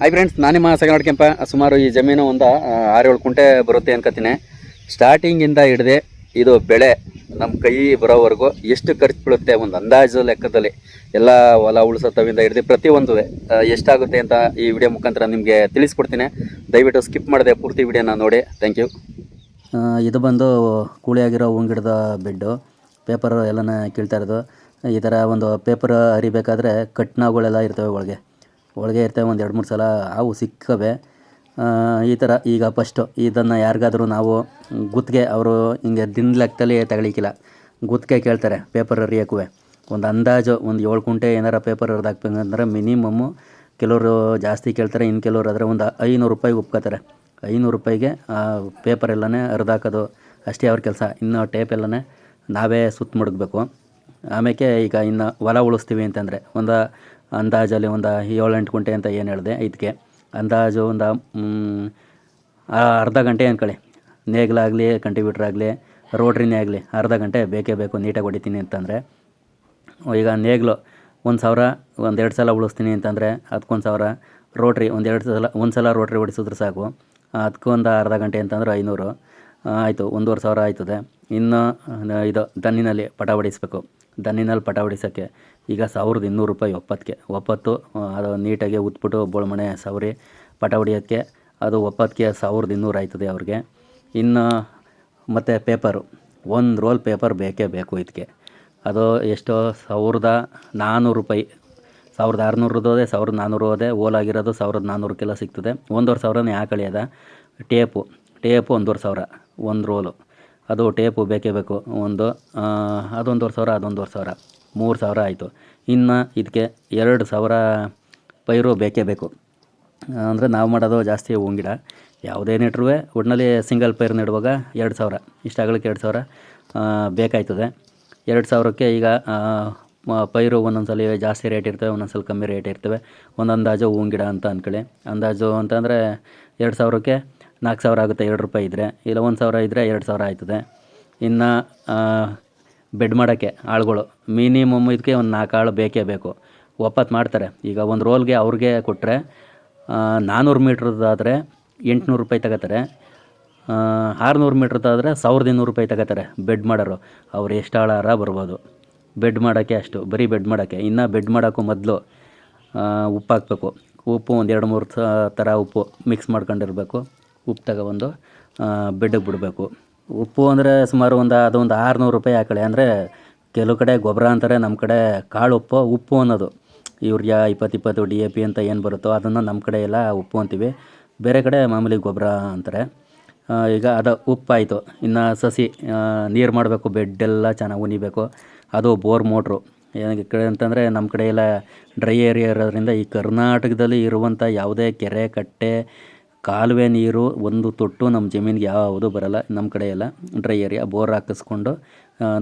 Hi friends ನಾನು ನಿಮ್ಮ ಸಗನಾಡ್ ಕೆಂಪ ಸುಮಾರು ಈ ಜಮೀನು ಒಂದು ಆರೇಳು ಕುಂಟೆ ಬರುತ್ತೆ ಅನ್ಕೋತೀನಿ ಸ್ಟಾರ್ಟಿಂಗಿಂದ ಹಿಡಿದೆ ಇದು ಬೆಳೆ ನಮ್ಮ ಕೈ ಬರೋವರೆಗೂ ಎಷ್ಟು ಖರ್ಚು ಬೀಳುತ್ತೆ ಒಂದು ಅಂದಾಜು ಲೆಕ್ಕದಲ್ಲಿ ಎಲ್ಲ ಹೊಲ ಉಳಿಸೋತವಿಂದ ಹಿಡಿದು ಪ್ರತಿಯೊಂದು ಎಷ್ಟಾಗುತ್ತೆ ಅಂತ ಈ ವಿಡಿಯೋ ಮುಖಾಂತರ ನಿಮಗೆ ತಿಳಿಸ್ಕೊಡ್ತೀನಿ. ದಯವಿಟ್ಟು ಸ್ಕಿಪ್ ಮಾಡದೆ ಪೂರ್ತಿ ವಿಡಿಯೋನ ನೋಡಿ. ಥ್ಯಾಂಕ್ ಯು ಇದು ಬಂದು ಕೂಳಿಯಾಗಿರೋ ಹೂಂಗಿಡದ ಬೆಡ್ಡು ಪೇಪರ್ ಎಲ್ಲನ ಕೀಳ್ತಾ ಇರೋದು. ಈ ಥರ ಒಂದು ಪೇಪರ್ ಹರಿಬೇಕಾದ್ರೆ ಕಟ್ನಾಗಳೆಲ್ಲ ಇರ್ತವೆ ಒಳಗೆ. ಒಳಗೆ ಇರ್ತವೆ ಒಂದು ಎರಡು ಮೂರು ಸಲ ಹಾವು ಸಿಕ್ಕವೆ. ಆ, ಈ ಥರ ಈಗ ಫಸ್ಟು ಇದನ್ನು ಯಾರಿಗಾದರೂ ನಾವು ಗುತ್ತಿಗೆ ಅವರು ಹಿಂಗೆ ದಿನ ಲೆಕ್ಕದಲ್ಲಿ ತಗೊಳಿಕ್ಕಿಲ್ಲ ಗುತ್ತಿಗೆ ಕೇಳ್ತಾರೆ ಪೇಪರ್ ಹರಿಯೋಕ್ಕೂ ಒಂದು ಅಂದಾಜು ಒಂದು ಏಳು ಕುಂಟೆ ಏನಾರ ಪೇಪರ್ ಹರಿದಾಕ್ಬೇಕಂದ್ರೆ ಮಿನಿಮಮ್ಮು ಕೆಲವರು ಜಾಸ್ತಿ ಕೇಳ್ತಾರೆ ಇನ್ನು ಕೆಲವರು ಆದರೆ ಒಂದು ಐನೂರು ರೂಪಾಯಿಗೆ ಒಪ್ಕೋತಾರೆ. ಐನೂರು ರೂಪಾಯಿಗೆ ಪೇಪರ್ ಎಲ್ಲನೇ ಹರಿದಾಕೋದು ಅಷ್ಟೇ ಅವ್ರ ಕೆಲಸ. ಇನ್ನು ಟೇಪ್ ಎಲ್ಲನೇ ನಾವೇ ಸುತ್ತ ಮುಡುಗಬೇಕು. ಆಮೇಲೆ ಈಗ ಇನ್ನು ಹೊಲ ಉಳಿಸ್ತೀವಿ ಅಂತಂದರೆ ಒಂದು ಅಂದಾಜಲ್ಲಿ ಒಂದು ಏಳೆಂಟು ಗುಂಟೆ ಅಂತ ಏನು ಹೇಳಿದೆ ಇದಕ್ಕೆ ಅಂದಾಜು ಒಂದು ಅರ್ಧ ಗಂಟೆ ಅಂದ್ಕೊಳ್ಳಿ ನೇಗಿಲಾಗಲಿ ಕಂಟಿಬ್ಯೂಟ್ರ್ ಆಗಲಿ ರೋಟ್ರಿನೇ ಆಗಲಿ, ಅರ್ಧ ಗಂಟೆ ಬೇಕೇ ಬೇಕು ನೀಟಾಗಿ ಹೊಡಿತೀನಿ ಅಂತಂದರೆ. ಈಗ ನೇಗಿಲು ಒಂದು ಸಾವಿರ, ಒಂದು ಸಲ ಉಳಿಸ್ತೀನಿ ಅಂತಂದರೆ ಅದಕ್ಕೊಂದು ಸಾವಿರ, ರೋಟ್ರಿ ಒಂದು ಎರಡು ಸಲ, ಒಂದು ಸಲ ರೋಟ್ರಿ ಹೊಡಿಸಿದ್ರೆ ಸಾಕು. ಅದಕ್ಕೊಂದು ಅರ್ಧ ಗಂಟೆ ಅಂತಂದ್ರೆ ಐನೂರು. ಆಯಿತು, ಒಂದೂವರೆ ಸಾವಿರ ಆಯ್ತದೆ. ಇನ್ನು, ಇದು ದನ್ನಿನಲ್ಲಿ ಪಟ ಹೊಡಿಸ್ಬೇಕು. ದನ್ನಿನಲ್ಲಿ ಪಟ ಹೊಡಿಸೋಕ್ಕೆ ಈಗ ಸಾವಿರದ ಇನ್ನೂರು ರೂಪಾಯಿ ಒಪ್ಪತ್ತಿಗೆ ಒಪ್ಪತ್ತು ಅದು ನೀಟಾಗಿ ಉತ್ಬಿಟ್ಟು ಬೋಳ್ಮಣೆ ಸವರಿ ಪಟ ಹೊಡಿಯೋಕ್ಕೆ ಅದು ಒಪ್ಪತ್ತಿಗೆ ಸಾವಿರದ ಇನ್ನೂರು ಆಯ್ತದೆ ಅವ್ರಿಗೆ. ಇನ್ನು ಮತ್ತು ಪೇಪರು. ಒಂದು ರೋಲ್ ಪೇಪರ್ ಬೇಕೇ ಬೇಕು ಇದಕ್ಕೆ. ಅದು ಎಷ್ಟೋ ಸಾವಿರದ ನಾನ್ನೂರು ರೂಪಾಯಿ. ಸಾವಿರದ ಆರುನೂರದ್ದು ಹೋದೆ, ಸಾವಿರದ ನಾನ್ನೂರು ಹೋದೆ ಓಲಾಗಿರೋದು ಸಾವಿರದ ನಾನ್ನೂರಕ್ಕೆಲ್ಲ ಸಿಗ್ತದೆ. ಒಂದೂವರೆ ಸಾವಿರನೇ ಯಾಕೆ ಅದ. ಟೇಪು. ಟೇಪು ಒಂದೂವರೆ ಸಾವಿರ. ಒಂದು ರೋಲು. ಅದು ಟೇಪು ಬೇಕೇ ಬೇಕು. ಒಂದು ಅದೊಂದುವರೆ ಸಾವಿರ ಅದೊಂದುವರೆ ಸಾವಿರ. ಮೂರು ಸಾವಿರ ಆಯಿತು. ಇನ್ನು ಇದಕ್ಕೆ ಎರಡು ಸಾವಿರ ಪೈರು ಬೇಕೇ ಬೇಕು. ಅಂದರೆ ನಾವು ಮಾಡೋದು ಜಾಸ್ತಿ ಹೂವಿನ ಗಿಡ. ಯಾವುದೇ ನೆಟ್ರೂ ಒಟ್ಟಿನಲ್ಲಿ ಸಿಂಗಲ್ ಪೈರ್ ನೆಡುವಾಗ ಎರಡು ಸಾವಿರ. ಇಷ್ಟು ಆಗಲಿಕ್ಕೆ ಎರಡು ಸಾವಿರ ಬೇಕಾಯ್ತದೆ. ಎರಡು ಸಾವಿರಕ್ಕೆ ಈಗ ಪೈರು ಒಂದೊಂದು ಸಲ ಜಾಸ್ತಿ ರೇಟ್ ಇರ್ತವೆ ಒಂದೊಂದು ಸಲ ಕಮ್ಮಿ ರೇಟ್ ಇರ್ತವೆ. ಒಂದು ಅಂದಾಜು ಹೂವಿನ ಗಿಡ ಅಂತ ಅಂದ್ಕೊಳ್ಳಿ ಅಂದಾಜು ಅಂತಂದರೆ ಎರಡು ಸಾವಿರಕ್ಕೆ ನಾಲ್ಕು ಸಾವಿರ ಆಗುತ್ತೆ, ಎರಡು ರೂಪಾಯಿ ಇದ್ದರೆ ಇಲ್ಲ, ಒಂದು ಸಾವಿರ ಇದ್ದರೆ ಎರಡು ಸಾವಿರ ಆಯ್ತದೆ. ಇನ್ನು ಬೆಡ್ ಮಾಡೋಕ್ಕೆ ಆಳುಗಳು. ಮಿನಿಮಮ್ ಇದಕ್ಕೆ ಒಂದು ನಾಲ್ಕು ಆಳು ಬೇಕೇ ಬೇಕು. ಒಪ್ಪತ್ತು ಮಾಡ್ತಾರೆ. ಈಗ ಒಂದು ರೋಲ್ಗೆ ಅವ್ರಿಗೆ ಕೊಟ್ಟರೆ ನಾನ್ನೂರು ಮೀಟ್ರದ್ದಾದರೆ ಎಂಟುನೂರು ರೂಪಾಯಿ ತಗೋತಾರೆ. ಆರುನೂರು ಮೀಟ್ರದ್ದಾದರೆ ಸಾವಿರದ ಇನ್ನೂರು ರೂಪಾಯಿ ತಗೋತಾರೆ ಬೆಡ್ ಮಾಡೋರು. ಅವ್ರು ಎಷ್ಟು ಆಳಾರ ಬರ್ಬೋದು. ಬೆಡ್ ಮಾಡೋಕ್ಕೆ ಅಷ್ಟು, ಬರೀ ಬೆಡ್ ಮಾಡೋಕ್ಕೆ. ಇನ್ನು ಬೆಡ್ ಮಾಡೋಕ್ಕೂ ಮೊದಲು ಉಪ್ಪು ಹಾಕ್ಬೇಕು. ಉಪ್ಪು ಒಂದು ಎರಡು ಮೂರು ಥರ ಉಪ್ಪು ಮಿಕ್ಸ್ ಮಾಡ್ಕೊಂಡಿರ್ಬೇಕು. ಉಪ್ಪು ತಗೊಬಂದು ಬೆಡ್ಡಿಗೆ ಬಿಡಬೇಕು. ಉಪ್ಪು ಅಂದರೆ ಸುಮಾರು ಒಂದು, ಅದೊಂದು ಆರುನೂರು ರೂಪಾಯಿ ಹಾಕಳಿ ಅಂದರೆ ಕೆಲವು ಕಡೆ ಗೊಬ್ಬರ ಅಂತಾರೆ ನಮ್ಮ ಕಡೆ ಕಾಳು ಉಪ್ಪು ಉಪ್ಪು ಅನ್ನೋದು. ಯೂರಿಯಾ ಇಪ್ಪತ್ತು ಇಪ್ಪತ್ತು ಡಿ ಎ ಪಿ ಅಂತ ಏನು ಬರುತ್ತೋ ಅದನ್ನು ನಮ್ಮ ಕಡೆ ಎಲ್ಲ ಉಪ್ಪು ಅಂತೀವಿ. ಬೇರೆ ಕಡೆ ಮಾಮೂಲಿ ಗೊಬ್ಬರ ಅಂತಾರೆ. ಈಗ ಅದು ಉಪ್ಪಾಯಿತು. ಇನ್ನು ಸಸಿ ನೀರು ಮಾಡಬೇಕು ಬೆಡ್ಡೆಲ್ಲ ಚೆನ್ನಾಗಿ ಉನಿಬೇಕು ಅದು ಬೋರ್ ಮೋಟ್ರು. ಏನಕ್ಕೆ ಕಡೆ ಅಂತಂದರೆ ನಮ್ಮ ಕಡೆ ಎಲ್ಲ ಡ್ರೈ ಏರಿಯಾ ಇರೋದ್ರಿಂದ ಈ ಕರ್ನಾಟಕದಲ್ಲಿ ಇರುವಂಥ ಯಾವುದೇ ಕೆರೆ, ಕಟ್ಟೆ ಕಾಲುವೆ ನೀರು ಒಂದು ತೊಟ್ಟು ನಮ್ಮ ಜಮೀನಿಗೆ ಯಾವುದು ಬರಲ್ಲ, ನಮ್ಮ ಕಡೆ ಎಲ್ಲ ಡ್ರೈ ಏರಿಯಾ ಬೋರ್ ಹಾಕಿಸ್ಕೊಂಡು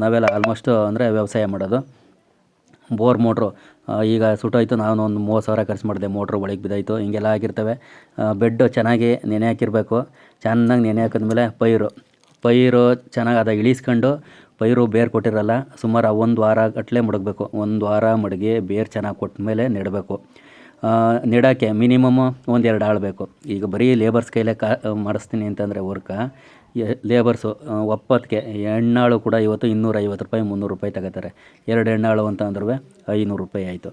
ನಾವೆಲ್ಲ ಆಲ್ಮೋಸ್ಟು ಅಂದರೆ ವ್ಯವಸಾಯ ಮಾಡೋದು. ಬೋರ್, ಮೋಟ್ರು ಈಗ ಸುಟ್ಟೋಯ್ತು, ನಾನು ಒಂದು ಮೂವತ್ತು ಸಾವಿರ ಖರ್ಚು ಮಾಡಿದೆ, ಮೋಟ್ರು ಒಳಗೆ ಬಿದ್ದಾಯಿತು, ಹಿಂಗೆಲ್ಲ ಆಗಿರ್ತವೆ. ಬೆಡ್ಡು ಚೆನ್ನಾಗಿ ನೆನೆ ಹಾಕಿರಬೇಕು. ಚೆನ್ನಾಗಿ ನೆನೆ ಹಾಕಿದ್ಮೇಲೆ ಪೈರು. ಪೈರು ಚೆನ್ನಾಗಿ ಅದ ಇಳಿಸ್ಕೊಂಡು, ಪೈರು ಬೇರು ಕೊಟ್ಟಿರಲ್ಲ, ಸುಮಾರು ಒಂದು ವಾರ ಗಟ್ಟಲೆ ಮಡಗಬೇಕು. ಒಂದು ವಾರ ಮಡಗಿ ಬೇರು ಚೆನ್ನಾಗಿ ಕೊಟ್ಟ ಮೇಲೆ ನೆಡಬೇಕು. ನೆಡೋಕ್ಕೆ ಮಿನಿಮಮ್ ಒಂದೆರಡು ಆಳು ಬೇಕು. ಈಗ ಬರೀ ಲೇಬರ್ಸ್ ಕೈಲೇ ಕಾ, ಮಾಡಿಸ್ತೀನಿ ಅಂತಂದರೆ ವರ್ಕ ಲೇಬರ್ಸು ಒಪ್ಪತ್ತಿಗೆ ಎಣ್ಣಾಳು ಕೂಡ ಇವತ್ತು ಇನ್ನೂರೈವತ್ತು ರೂಪಾಯಿ, ಮುನ್ನೂರು ರೂಪಾಯಿ ತಗೋತಾರೆ. ಎರಡು ಎಣ್ಣಾಳು ಅಂತ ಅಂದ್ರೂ ಐನೂರು ರೂಪಾಯಿ ಆಯಿತು.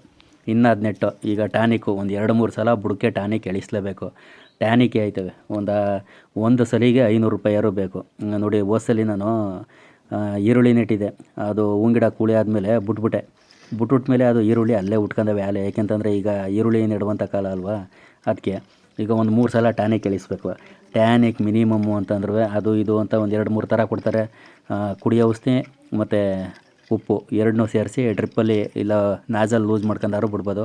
ಇನ್ನು ಹದಿನೆಂಟು, ಈಗ ಟಾನಿಕ್ಕು ಒಂದು ಎರಡು ಮೂರು ಸಲ ಬುಡಕ್ಕೆ ಟಾನಿಕ್ ಎಳಿಸ್ಲೇಬೇಕು. ಟ್ಯಾನಿಕ್ ಆಯ್ತವೆ, ಒಂದು ಒಂದು ಸಲಿಗೆ ಐನೂರು ರೂಪಾಯಿಯಾರು ಬೇಕು. ನೋಡಿ ಹೋದ್ಸಲಿ ನಾನು ಈರುಳ್ಳಿ ನೆಟ್ಟಿದೆ ಅದು ಹೂಂಗಿಡ ಕೂಳಿ ಆದಮೇಲೆ ಬಿಟ್ಬಿಟ್ಟೆ ಬಿಟ್ಬಿಟ್ಟ ಮೇಲೆ ಅದು ಈರುಳ್ಳಿ ಅಲ್ಲೇ ಉಟ್ಕೊಂಡವೆ ಅಲ್ಲೇ ಯಾಕೆಂತಂದರೆ ಈಗ ಈರುಳ್ಳಿ ನೆಡುವಂಥ ಕಾಲ ಅಲ್ವಾ? ಅದಕ್ಕೆ ಈಗ ಒಂದು ಮೂರು ಸಲ ಟ್ಯಾನಿಕ್ ಇಳಿಸ್ಬೇಕು ಟ್ಯಾನಿಕ್ ಮಿನಿಮಮ್ಮು ಅಂತಂದ್ರೆ ಅದು ಇದು ಅಂತ ಒಂದು ಎರಡು ಮೂರು ಥರ ಕೊಡ್ತಾರೆ. ಕುಡಿ ಔಷಧಿ ಮತ್ತು ಉಪ್ಪು ಎರಡನ್ನೂ ಸೇರಿಸಿ ಡ್ರಿಪ್ಪಲ್ಲಿ ಇಲ್ಲ ನಾಜಲ್ ಲೂಸ್ ಮಾಡ್ಕೊಂಡಾರು ಬಿಡ್ಬೋದು.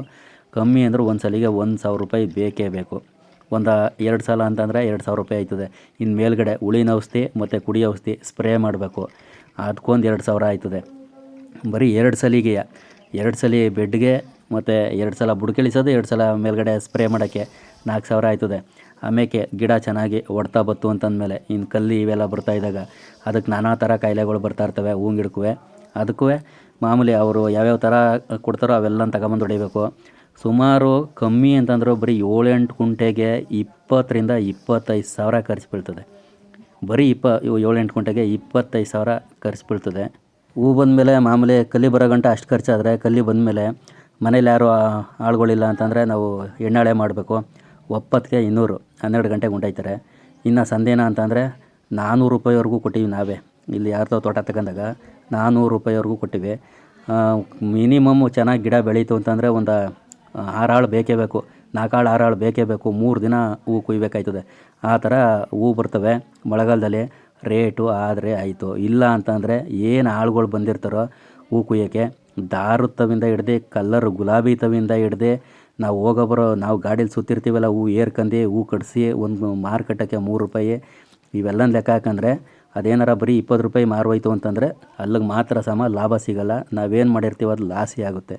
ಕಮ್ಮಿ ಅಂದ್ರೆ ಒಂದು ಸಲಿಗೆ ಒಂದು ಸಾವಿರ ರೂಪಾಯಿ ಬೇಕೇ ಬೇಕು. ಒಂದು ಎರಡು ಸಲ ಅಂತಂದರೆ ಎರಡು ಸಾವಿರ ರೂಪಾಯಿ ಆಯ್ತದೆ. ಇನ್ನು ಮೇಲ್ಗಡೆ ಉಳಿನ ಔಷಧಿ ಮತ್ತು ಕುಡಿಯೋ ಔಷಧಿ ಸ್ಪ್ರೇ ಮಾಡಬೇಕು. ಅದಕ್ಕೊಂದು ಎರಡು ಸಾವಿರ ಆಯ್ತದೆ. ಬರೀ ಎರಡು ಸಲಿಗೆ, ಎರಡು ಸಲ ಬೆಡ್ಗೆ ಮತ್ತು ಎರಡು ಸಲ ಬುಡಕಿಳಿಸೋದು, ಎರಡು ಸಲ ಮೇಲ್ಗಡೆ ಸ್ಪ್ರೇ ಮಾಡೋಕ್ಕೆ ನಾಲ್ಕು ಸಾವಿರ ಆಯ್ತದೆ. ಆಮೇಲೆ ಗಿಡ ಚೆನ್ನಾಗಿ ಒಡ್ತಾ ಬತ್ತು ಅಂತಂದಮೇಲೆ ಇನ್ನು ಕಲ್ಲಿ ಇವೆಲ್ಲ ಬರ್ತಾ ಇದ್ದಾಗ ಅದಕ್ಕೆ ನಾನಾ ಥರ ಕಾಯಿಲೆಗಳು ಬರ್ತಾ ಇರ್ತವೆ ಹೂವಿನ ಗಿಡಕ್ಕೂ ಅದಕ್ಕೂ ಮಾಮೂಲಿ ಅವರು ಯಾವ್ಯಾವ ಥರ ಕೊಡ್ತಾರೋ ಅವೆಲ್ಲ ತಗೊಂಬಂದು ಹೊಡಿಬೇಕು. ಸುಮಾರು ಕಮ್ಮಿ ಅಂತಂದರೂ ಬರೀ ಏಳೆಂಟು ಕುಂಟೆಗೆ ಇಪ್ಪತ್ತರಿಂದ ಇಪ್ಪತ್ತೈದು ಸಾವಿರ ಖರ್ಚು ಬೀಳ್ತದೆ. ಬರೀ ಇಪ್ಪ, ಏಳೆಂಟು ಕುಂಟೆಗೆ ಇಪ್ಪತ್ತೈದು ಸಾವಿರ ಖರ್ಚು ಬೀಳ್ತದೆ. ಹೂ ಬಂದಮೇಲೆ ಮಾಮೂಲಿ ಕಲ್ಲಿ ಬರೋ ಗಂಟ ಅಷ್ಟು ಖರ್ಚಾದರೆ ಕಲ್ಲಿ ಬಂದಮೇಲೆ ಮನೇಲಿ ಯಾರು ಆಳುಗಳಿಲ್ಲ ಅಂತಂದರೆ ನಾವು ಎಣ್ಣಾಳೆ ಮಾಡಬೇಕು. ಒಪ್ಪತ್ತಿಗೆ ಇನ್ನೂರು, ಹನ್ನೆರಡು ಗಂಟೆಗೆ ಉಂಟಾಯ್ತಾರೆ. ಇನ್ನು ಸಂದೇನ ಅಂತಂದರೆ ನಾನ್ನೂರು ರೂಪಾಯಿವರೆಗೂ ಕೊಟ್ಟಿವಿ ನಾವೇ. ಇಲ್ಲಿ ಯಾರ್ದೋ ತೋಟ ತಗೊಂಡಾಗ ನಾನ್ನೂರು ರೂಪಾಯಿವರೆಗೂ ಕೊಟ್ಟಿವಿ. ಮಿನಿಮಮ್ ಚೆನ್ನಾಗಿ ಗಿಡ ಬೆಳೀತು ಅಂತಂದರೆ ಒಂದು ಆರು ಆಳು ಬೇಕೇ ಬೇಕು. ನಾಲ್ಕಾಳು ಆಳು ಆರು ಆಳು ಬೇಕೇ ಬೇಕು. ಮೂರು ದಿನ ಹೂ ಕುಯ್ಬೇಕಾಯ್ತದೆ. ಆ ಥರ ಹೂ ಬರ್ತವೆ. ಮಳೆಗಾಲದಲ್ಲಿ ರೇಟು ಆದರೆ ಆಯಿತು. ಇಲ್ಲ ಅಂತಂದರೆ ಏನು ಆಳುಗಳು ಬಂದಿರ್ತಾರೋ ಹೂ ಕುಯ್ಯೋಕ್ಕೆ. ದಾರುತ್ತವಿಂದ ತವಿಂದ ಹಿಡ್ದು, ಕಲ್ಲರ್ ಗುಲಾಬಿ ತವಿಂದ ಹಿಡ್ದು ನಾವು ಹೋಗೋ ಬರೋ, ನಾವು ಗಾಡೀಲಿ ಸುತ್ತಿರ್ತೀವಲ್ಲ ಹೂ ಏರ್ಕಂಡು ಹೂ ಕಡಿಸಿ ಒಂದು ಮಾರು ಕಟ್ಟೋಕ್ಕೆ ಮೂರು ರೂಪಾಯಿ. ಇವೆಲ್ಲ ಲೆಕ್ಕ ಹಾಕಂದ್ರೆ ಅದೇನಾರ ಬರೀ ಇಪ್ಪತ್ತು ರೂಪಾಯಿ ಮಾರೋಯ್ತು ಅಂತಂದರೆ ಅಲ್ಲಿಗೆ ಮಾತ್ರ ಸಮ ಲಾಭ ಸಿಗೋಲ್ಲ. ನಾವೇನು ಮಾಡಿರ್ತೀವೋ ಅದು ಲಾಸಿ ಆಗುತ್ತೆ.